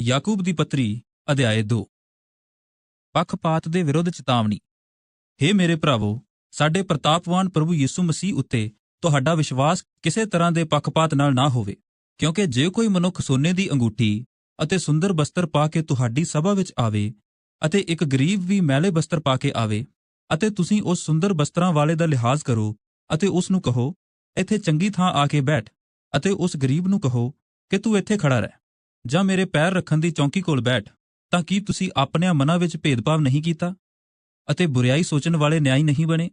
ਯਾਕੂਬ ਦੀ ਪੱਤਰੀ, ਅਧਿਆਏ 2 ਪੱਖਪਾਤ ਦੇ ਵਿਰੁੱਧ ਚੇਤਾਵਨੀ। ਹੇ ਮੇਰੇ ਭਰਾਵੋ, ਸਾਡੇ ਪ੍ਰਤਾਪਵਾਨ ਪ੍ਰਭੂ ਯਿਸੂ ਮਸੀਹ ਉੱਤੇ ਤੁਹਾਡਾ ਵਿਸ਼ਵਾਸ ਕਿਸੇ ਤਰ੍ਹਾਂ ਦੇ ਪੱਖਪਾਤ ਨਾਲ ਨਾ ਹੋਵੇ, ਕਿਉਂਕਿ ਜੇ ਕੋਈ ਮਨੁੱਖ ਸੋਨੇ ਦੀ ਅੰਗੂਠੀ ਅਤੇ ਸੁੰਦਰ ਬਸਤਰ ਪਾ ਕੇ ਤੁਹਾਡੀ ਸਭਾ ਵਿੱਚ ਆਵੇ ਅਤੇ ਇੱਕ ਗਰੀਬ ਵੀ ਮੈਲੇ ਬਸਤਰ ਪਾ ਕੇ ਆਵੇ ਅਤੇ ਤੁਸੀਂ ਉਸ ਸੁੰਦਰ ਬਸਤਰਾਂ ਵਾਲੇ ਦਾ ਲਿਹਾਜ਼ ਕਰੋ ਅਤੇ ਉਸ ਨੂੰ ਕਹੋ, ਇੱਥੇ ਚੰਗੀ ਥਾਂ ਆ ਕੇ ਬੈਠ ਅਤੇ ਉਸ ਗਰੀਬ ਨੂੰ ਕਹੋ ਕਿ ਤੂੰ ਇੱਥੇ ਖੜਾ ਰਹਿ। ਜਾਂ ਮੇਰੇ ਪੈਰ ਰੱਖਣ ਦੀ ਚੌਂਕੀ ਕੋਲ ਬੈਠ, ਤਾਂ ਕੀ ਤੁਸੀਂ ਆਪਣਿਆਂ ਮਨਾਂ ਵਿੱਚ ਭੇਦਭਾਵ ਨਹੀਂ ਕੀਤਾ? ਅਤੇ ਬੁਰੀਾਈ ਸੋਚਣ ਵਾਲੇ ਨਿਆਈ ਨਹੀਂ ਬਣੇ?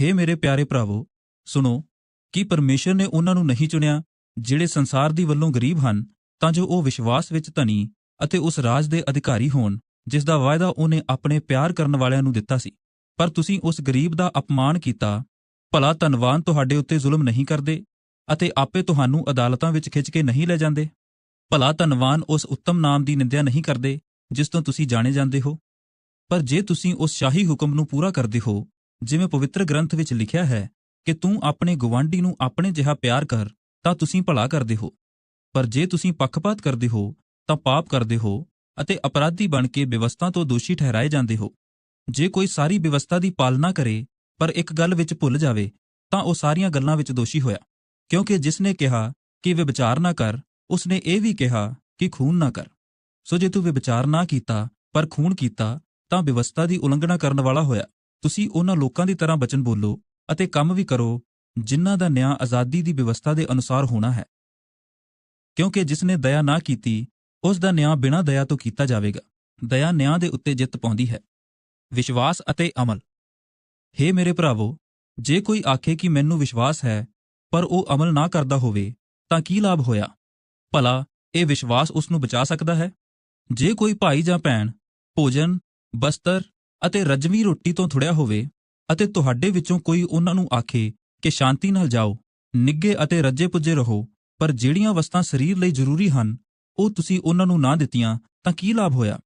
ਹੇ ਮੇਰੇ ਪਿਆਰੇ ਭਰਾਵੋ, ਸੁਣੋ, ਕਿ ਪਰਮੇਸ਼ਰ ਨੇ ਉਹਨਾਂ ਨੂੰ ਨਹੀਂ ਚੁਣਿਆ, ਜਿਹੜੇ ਸੰਸਾਰ ਦੀ ਵੱਲੋਂ ਗਰੀਬ ਹਨ, ਤਾਂ ਜੋ ਉਹ ਵਿਸ਼ਵਾਸ ਵਿੱਚ ਧਨੀ ਅਤੇ ਉਸ ਰਾਜ ਦੇ ਅਧਿਕਾਰੀ ਹੋਣ, ਜਿਸ ਦਾ ਵਾਅਦਾ ਉਹਨੇ ਆਪਣੇ ਪਿਆਰ ਕਰਨ ਵਾਲਿਆਂ ਨੂੰ ਦਿੱਤਾ ਸੀ। ਪਰ ਤੁਸੀਂ ਉਸ ਗਰੀਬ ਦਾ ਅਪਮਾਨ ਕੀਤਾ, ਭਲਾ ਧਨਵਾਨ ਤੁਹਾਡੇ ਉੱਤੇ ਜ਼ੁਲਮ ਨਹੀਂ ਕਰਦੇ ਅਤੇ ਆਪੇ ਤੁਹਾਨੂੰ ਅਦਾਲਤਾਂ ਵਿੱਚ ਖਿੱਚ ਕੇ ਨਹੀਂ ਲੈ ਜਾਂਦੇ। ਭਲਾ ਧਨਵਾਨ ਉਸ ਉੱਤਮ ਨਾਮ ਦੀ ਨਿੰਦਿਆ ਨਹੀਂ ਕਰਦੇ, ਜਿਸ ਤੋਂ ਤੁਸੀਂ ਜਾਣੇ ਜਾਂਦੇ ਹੋ? ਪਰ ਜੇ ਤੁਸੀਂ ਉਸ ਸ਼ਾਹੀ ਹੁਕਮ ਨੂੰ ਪੂਰਾ ਕਰਦੇ ਹੋ, ਜਿਵੇਂ ਪਵਿੱਤਰ ਗ੍ਰੰਥ ਵਿੱਚ ਲਿਖਿਆ ਹੈ ਕਿ ਤੂੰ ਆਪਣੇ ਗਵਾਂਢੀ ਨੂੰ ਆਪਣੇ ਜਿਹਾ ਪਿਆਰ ਕਰ, ਤਾਂ ਤੁਸੀਂ ਭਲਾ ਕਰਦੇ ਹੋ। ਪਰ ਜੇ ਤੁਸੀਂ ਪੱਖਪਾਤ ਕਰਦੇ ਹੋ, ਤਾਂ ਪਾਪ ਕਰਦੇ ਹੋ ਅਤੇ ਅਪਰਾਧੀ ਬਣ ਕੇ ਵਿਵਸਥਾ ਤੋਂ ਦੋਸ਼ੀ ਠਹਿਰਾਏ ਜਾਂਦੇ ਹੋ। ਜੇ ਕੋਈ ਸਾਰੀ ਵਿਵਸਥਾ ਦੀ ਪਾਲਣਾ ਕਰੇ, ਪਰ ਇੱਕ ਗੱਲ ਵਿੱਚ ਭੁੱਲ ਜਾਵੇ, ਤਾਂ ਉਹ ਸਾਰੀਆਂ ਗੱਲਾਂ ਵਿੱਚ ਦੋਸ਼ੀ ਹੋਇਆ, ਕਿਉਂਕਿ ਜਿਸ ਨੇ ਕਿਹਾ ਕਿ ਵਿਚਾਰ ਨਾ ਕਰ ਉਸਨੇ ਇਹ ਵੀ ਕਿਹਾ ਕਿ ਖੂਨ ਨਾ ਕਰ। ਸੋ ਜੇ ਤੂੰ ਵਿਚਾਰ ਨਾ ਕੀਤਾ, ਪਰ ਖੂਨ ਕੀਤਾ, ਤਾਂ ਵਿਵਸਥਾ ਦੀ ਉਲੰਘਣਾ ਕਰਨ ਵਾਲਾ ਹੋਇਆ। ਤੁਸੀਂ ਉਹਨਾਂ ਲੋਕਾਂ ਦੀ ਤਰ੍ਹਾਂ ਬਚਨ ਬੋਲੋ ਅਤੇ ਕੰਮ ਵੀ ਕਰੋ, ਜਿਨ੍ਹਾਂ ਦਾ ਨਿਆਂ ਆਜ਼ਾਦੀ ਦੀ ਵਿਵਸਥਾ ਦੇ ਅਨੁਸਾਰ ਹੋਣਾ ਹੈ। ਕਿਉਂਕਿ ਜਿਸ ਨੇ ਦਇਆ ਨਾ ਕੀਤੀ, ਉਸ ਦਾ ਨਿਆਂ ਬਿਨਾਂ ਦਇਆ ਤੋਂ ਕੀਤਾ ਜਾਵੇਗਾ। ਦਇਆ ਨਿਆਂ ਦੇ ਉੱਤੇ ਜਿੱਤ ਪਾਉਂਦੀ ਹੈ। ਵਿਸ਼ਵਾਸ ਅਤੇ ਅਮਲ। ਹੇ ਮੇਰੇ ਭਰਾਵੋ, ਜੇ ਕੋਈ ਆਖੇ ਕਿ ਮੈਨੂੰ ਵਿਸ਼ਵਾਸ ਹੈ, ਪਰ ਉਹ ਅਮਲ ਨਾ ਕਰਦਾ ਹੋਵੇ, ਤਾਂ ਕੀ ਲਾਭ ਹੋਇਆ? ਭਲਾ ਇਹ ਵਿਸ਼ਵਾਸ ਉਸ ਨੂੰ ਬਚਾ ਸਕਦਾ ਹੈ? ਜੇ ਕੋਈ ਭਾਈ ਜਾਂ ਭੈਣ ਭੋਜਨ, ਬਸਤਰ ਅਤੇ ਰਜਵੀ ਰੋਟੀ ਤੋਂ ਥੁੜਿਆ ਹੋਵੇ ਅਤੇ ਤੁਹਾਡੇ ਵਿੱਚੋਂ ਕੋਈ ਉਹਨਾਂ ਨੂੰ ਆਖੇ ਕਿ ਸ਼ਾਂਤੀ ਨਾਲ ਜਾਓ ਨਿੱਗੇ ਅਤੇ ਰੱਜੇ ਪੁੱਜੇ ਰਹੋ, ਪਰ ਜਿਹੜੀਆਂ ਵਸਤਾਂ ਸਰੀਰ ਲਈ ਜ਼ਰੂਰੀ ਹਨ, ਉਹ ਤੁਸੀਂ ਉਹਨਾਂ ਨੂੰ ਨਾ ਦਿੱਤੀਆਂ, ਤਾਂ ਕੀ ਲਾਭ ਹੋਇਆ?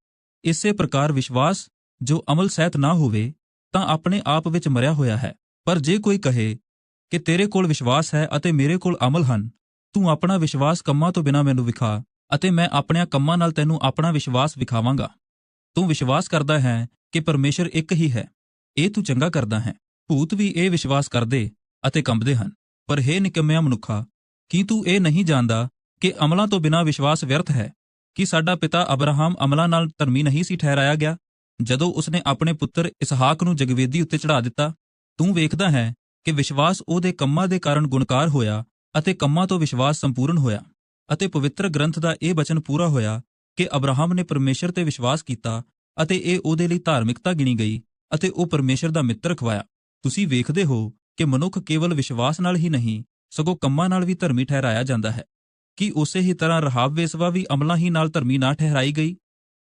ਇਸੇ ਪ੍ਰਕਾਰ ਵਿਸ਼ਵਾਸ ਜੋ ਅਮਲ ਸਹਿਤ ਨਾ ਹੋਵੇ, ਤਾਂ ਆਪਣੇ ਆਪ ਵਿੱਚ ਮਰਿਆ ਹੋਇਆ ਹੈ। ਪਰ ਜੇ ਕੋਈ ਕਹੇ ਕਿ ਤੇਰੇ ਕੋਲ ਵਿਸ਼ਵਾਸ ਹੈ ਅਤੇ ਮੇਰੇ ਕੋਲ ਅਮਲ ਹਨ ਤੂੰ ਆਪਣਾ ਵਿਸ਼ਵਾਸ ਕੰਮਾਂ ਤੋਂ ਬਿਨਾਂ ਮੈਨੂੰ ਵਿਖਾ ਅਤੇ ਮੈਂ ਆਪਣਿਆਂ ਕੰਮਾਂ ਨਾਲ ਤੈਨੂੰ ਆਪਣਾ ਵਿਸ਼ਵਾਸ ਵਿਖਾਵਾਂਗਾ। ਤੂੰ ਵਿਸ਼ਵਾਸ ਕਰਦਾ ਹੈ ਕਿ ਪਰਮੇਸ਼ਰ ਇੱਕ ਹੀ ਹੈ। ਇਹ ਤੂੰ ਚੰਗਾ ਕਰਦਾ ਹੈ। ਭੂਤ ਵੀ ਇਹ ਵਿਸ਼ਵਾਸ ਕਰਦੇ ਅਤੇ ਕੰਬਦੇ ਹਨ। ਪਰ ਹੇ ਨਿਕੰਮਿਆ ਮਨੁੱਖਾ, ਕੀ ਤੂੰ ਇਹ ਨਹੀਂ ਜਾਣਦਾ ਕਿ ਅਮਲਾਂ ਤੋਂ ਬਿਨਾਂ ਵਿਸ਼ਵਾਸ ਵਿਅਰਥ ਹੈ? ਕਿ ਸਾਡਾ ਪਿਤਾ ਅਬਰਾਹਮ ਅਮਲਾਂ ਨਾਲ ਧਰਮੀ ਨਹੀਂ ਸੀ ਠਹਿਰਾਇਆ ਗਿਆ? ਜਦੋਂ ਉਸਨੇ ਆਪਣੇ ਪੁੱਤਰ ਇਸਹਾਕ ਨੂੰ ਜਗਵੇਦੀ ਉੱਤੇ ਚੜਾ ਦਿੱਤਾ, ਤੂੰ ਵੇਖਦਾ ਹੈ ਕਿ ਵਿਸ਼ਵਾਸ ਉਹਦੇ ਕੰਮਾਂ ਦੇ ਕਾਰਨ ਗੁਣਕਾਰ ਹੋਇਆ ਅਤੇ ਕੰਮਾਂ ਤੋਂ ਵਿਸ਼ਵਾਸ ਸੰਪੂਰਨ ਹੋਇਆ ਅਤੇ ਪਵਿੱਤਰ ਗ੍ਰੰਥ ਦਾ ਇਹ ਬਚਨ ਪੂਰਾ ਹੋਇਆ ਕਿ ਅਬਰਾਹਮ ਨੇ ਪਰਮੇਸ਼ਰ ਤੇ ਵਿਸ਼ਵਾਸ ਕੀਤਾ ਅਤੇ ਇਹ ਉਹਦੇ ਲਈ ਧਾਰਮਿਕਤਾ ਗਿਣੀ ਗਈ ਅਤੇ ਉਹ ਪਰਮੇਸ਼ਰ ਦਾ ਮਿੱਤਰ ਖਵਾਇਆ। ਤੁਸੀਂ ਵੇਖਦੇ ਹੋ ਕਿ ਮਨੁੱਖ ਕੇਵਲ ਵਿਸ਼ਵਾਸ ਨਾਲ ਹੀ ਨਹੀਂ, ਸਗੋਂ ਕੰਮਾਂ ਨਾਲ ਵੀ ਧਰਮੀ ਠਹਿਰਾਇਆ ਜਾਂਦਾ ਹੈ। ਕਿ ਉਸੇ ਹੀ ਤਰ੍ਹਾਂ ਰਹਾਬ ਵੇਸਵਾ ਵੀ ਅਮਲਾਂ ਹੀ ਨਾਲ ਧਰਮੀ ਨਾ ਠਹਿਰਾਈ ਗਈ?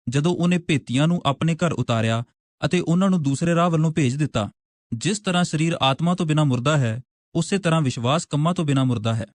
ਜਦੋਂ ਉਹਨੇ ਭੇਤੀਆਂ ਨੂੰ ਆਪਣੇ ਘਰ ਉਤਾਰਿਆ ਅਤੇ ਉਹਨਾਂ ਨੂੰ ਦੂਸਰੇ ਰਾਹ ਵੱਲੋਂ ਭੇਜ ਦਿੱਤਾ, ਜਿਸ ਤਰ੍ਹਾਂ ਸਰੀਰ ਆਤਮਾ ਤੋਂ ਬਿਨਾਂ ਮੁਰਦਾ ਹੈ ਉਸੇ ਤਰ੍ਹਾਂ ਵਿਸ਼ਵਾਸ ਕੰਮਾਂ ਤੋਂ ਬਿਨਾਂ ਮੁਰਦਾ ਹੈ।